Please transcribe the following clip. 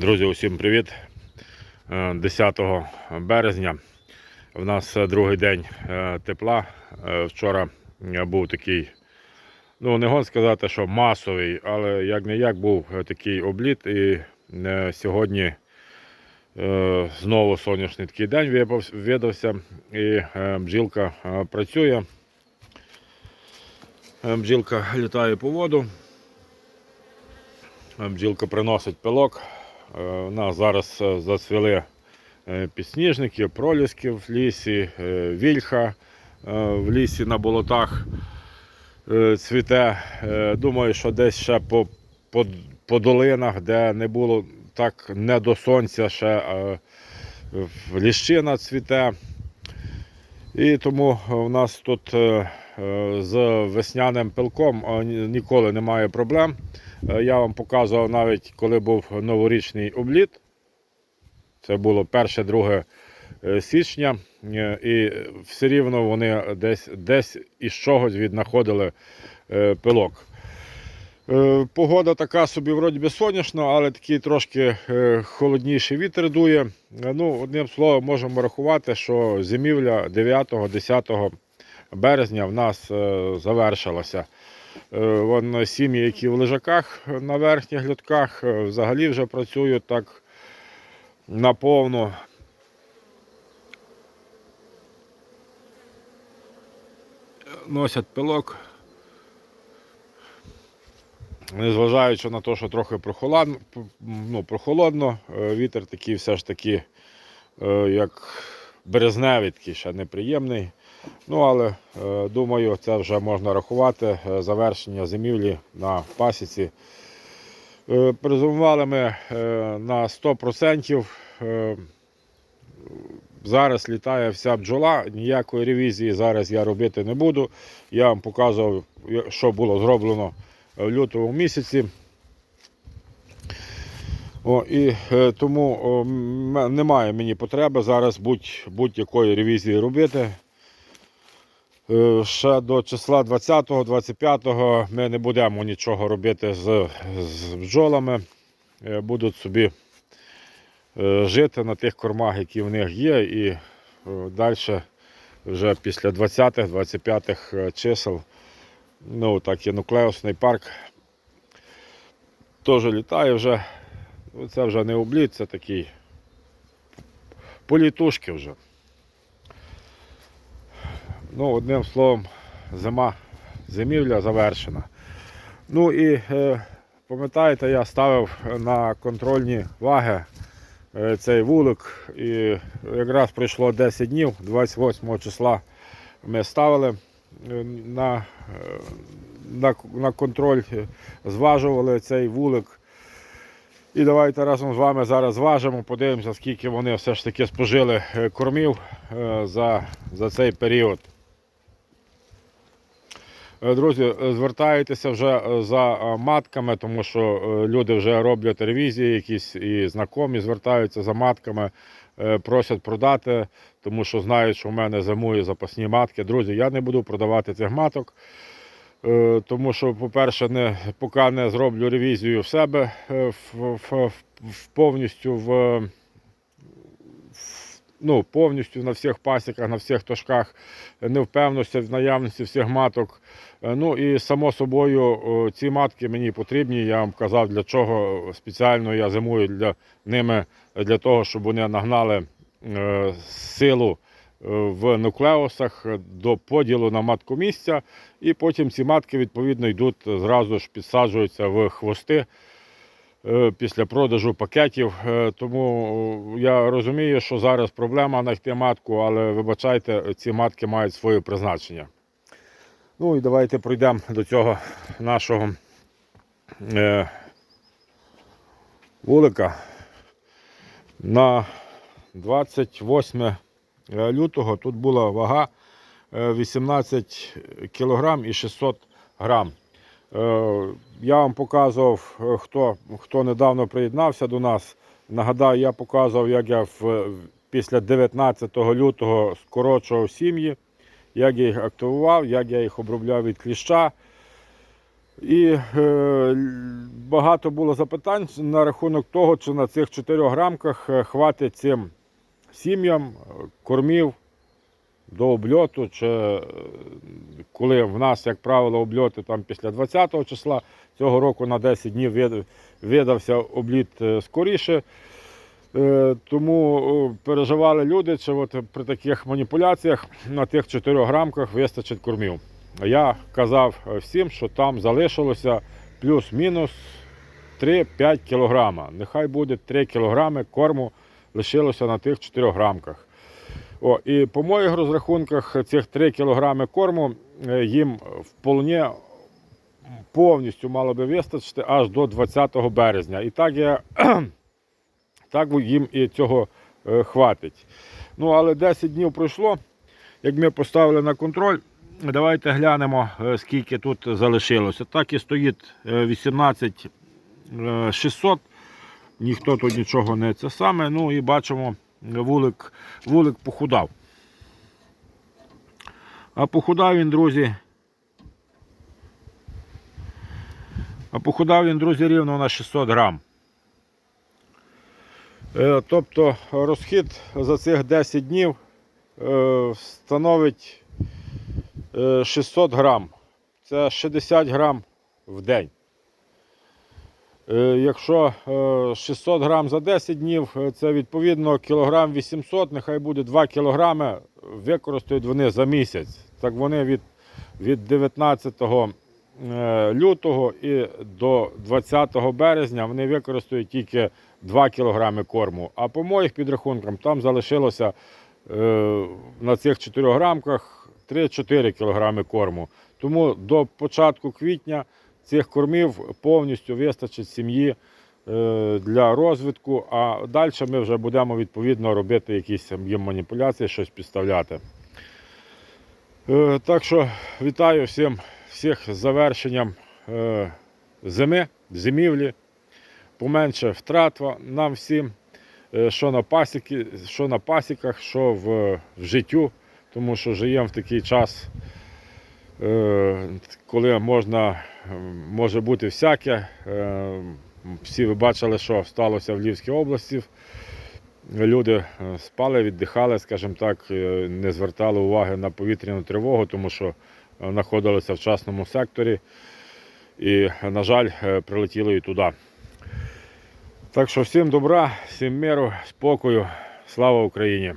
Друзі, усім привіт. Е, 10 березня. В нас е, другий день е, тепла. Е, Вчора е, був такий, ну не гон сказати, що масовий, але як не як був е, такий обліт. І е, сьогодні е, знову сонячний такий день видався. І е, бджілка е, працює. Е, Бджілка літає по воду. Е, Бджілка приносить пилок. Е, У нас зараз е, зацвіли е, підсніжники, проліски в лісі, е, вільха е, в лісі на болотах е, цвіте. Е, Думаю, що десь ще по, по, по долинах, де не було так не до сонця, ще е, ліщина цвіте. І тому у нас тут е, е, з весняним пилком е, ніколи немає проблем. Е, Я вам показував навіть коли був новорічний обліт. Це було 1-2 е, січня. Е, І все рівно вони десь, десь із чогось віднаходили пилок. Погода така собі вроді би сонячна, але такий трошки холодніший вітер дує. Ну, одним словом, можемо рахувати, що зимівля 9-10 березня в нас завершилася. Е, Вон сім'ї, які в лежаках е, на верхніх глядках, е, взагалі вже працюють так наповно. Носять пилок. Незважаючи на те, що трохи прохолодно, ну, прохолодно, вітер такий все ж таки, як березневий, такий ще неприємний. Ну, але е, думаю, це вже можна рахувати е, завершення зимівлі на пасіці. Е, Презумували ми на 100%. Е, Зараз літає вся бджола, ніякої ревізії зараз я робити не буду. Я вам показував, що було зроблено в лютому місяці. О, і е, тому о, немає мені потреби зараз будь- будь-якої ревізії робити. Е, Ще до числа 20-25 ми не будемо нічого робити з, з бджолами. Е, Будуть собі е, жити на тих кормах, які в них є, і далі вже після 20-25 чисел, ну так і нуклеусний парк теж літає вже. Це вже не обліт, це такий політушки вже. Ну, одним словом, зима, зимівля завершена. Ну і е, пам'ятаєте, я ставив на контрольні ваги е, цей вулик. І якраз пройшло 10 днів, 28 числа ми ставили е, на, на, на контроль, зважували цей вулик. І давайте разом з вами зараз зважимо, подивимося, скільки вони все ж таки спожили кормів за, за цей період. Е, Друзі, е, звертайтеся вже е, за матками, тому що люди вже роблять ревізії, якісь і знайомі звертаються за матками, просять продати, тому що знають, що в мене зимує запасні матки. Друзі, я не буду продавати цих маток. Тому що, по-перше, не, поки не зроблю ревізію в себе в, в, в, повністю в- ну, повністю на всіх пасіках, на всіх тошках, не впевнився в наявності всіх маток. Е, Ну і само собою ці матки мені потрібні. Я вам казав, для чого спеціально я зимую для ними, для того, щоб вони нагнали е, силу е, в нуклеусах до поділу на матку місця. І потім ці матки відповідно йдуть зразу ж підсаджуються в хвости після продажу пакетів. Е, Тому е, я розумію, що зараз проблема знайти матку, але вибачайте, ці матки мають своє призначення. Ну і давайте пройдемо до цього нашого е, вулика. На 28 лютого тут була вага е, 18 кг і 600 грам. Е, Я вам показував, е, хто, хто недавно приєднався до нас. Нагадаю, я показував, як я в, після 19 лютого скорочував сім'ї, як я їх активував, як я їх обробляв від кліща. І е, багато було запитань на рахунок того, чи на цих чотирьох рамках е, хватить цим сім'ям кормів до обльоту, чи е, коли в нас, як правило, обльоти там після 20 числа цього року на 10 днів видався обліт е, скоріше. Е, Тому переживали люди, чи от при таких маніпуляціях на тих чотирьох рамках вистачить кормів. Я казав всім, що там залишилося плюс-мінус 3-5 кілограма. Нехай буде 3 кілограми корму лишилося на тих чотирьох рамках. О, і по моїх розрахунках цих 3 кілограми корму е, їм вполне повністю мало би вистачити аж до 20 березня. І так я так їм і цього е, хватить. Ну, але 10 днів пройшло. Як ми поставили на контроль, давайте глянемо, е, скільки тут залишилося. Так і стоїть е, 18 е, 600. Ніхто тут нічого не це саме. Ну і бачимо, вулик, вулик похудав. А похудав він, друзі. А похудав він, друзі, рівно на 600 грам. Е, Тобто розхід за цих 10 днів е, становить е, 600 грам. Це 60 грам в день. Е, Якщо е, 600 грам за 10 днів, е, це відповідно кілограм 800, нехай буде 2 кілограми, використають вони за місяць. Так вони від, від 19 е, лютого і до 20 березня вони використають тільки 2 кілограми корму. А по моїх підрахункам там залишилося е, на цих 4 рамках 3-4 кілограми корму. Тому до початку квітня цих кормів повністю вистачить сім'ї е, для розвитку, а далі ми вже будемо відповідно робити якісь їм маніпуляції, щось підставляти. Е, Так що вітаю всім, всіх з завершенням е, зими, зимівлі. Поменше втрат нам всім, що на, пасіки, що на пасіках, що в, в життю, тому що живемо в такий час, коли можна, е, може бути всяке. Е, Всі ви бачили, що сталося в Львівській області. Люди е, спали, віддихали, скажімо так, е, не звертали уваги на повітряну тривогу, тому що е, знаходилися в частному секторі і, на жаль, е, прилетіли і туди. Так що всім добра, всім миру, спокою, слава Україні!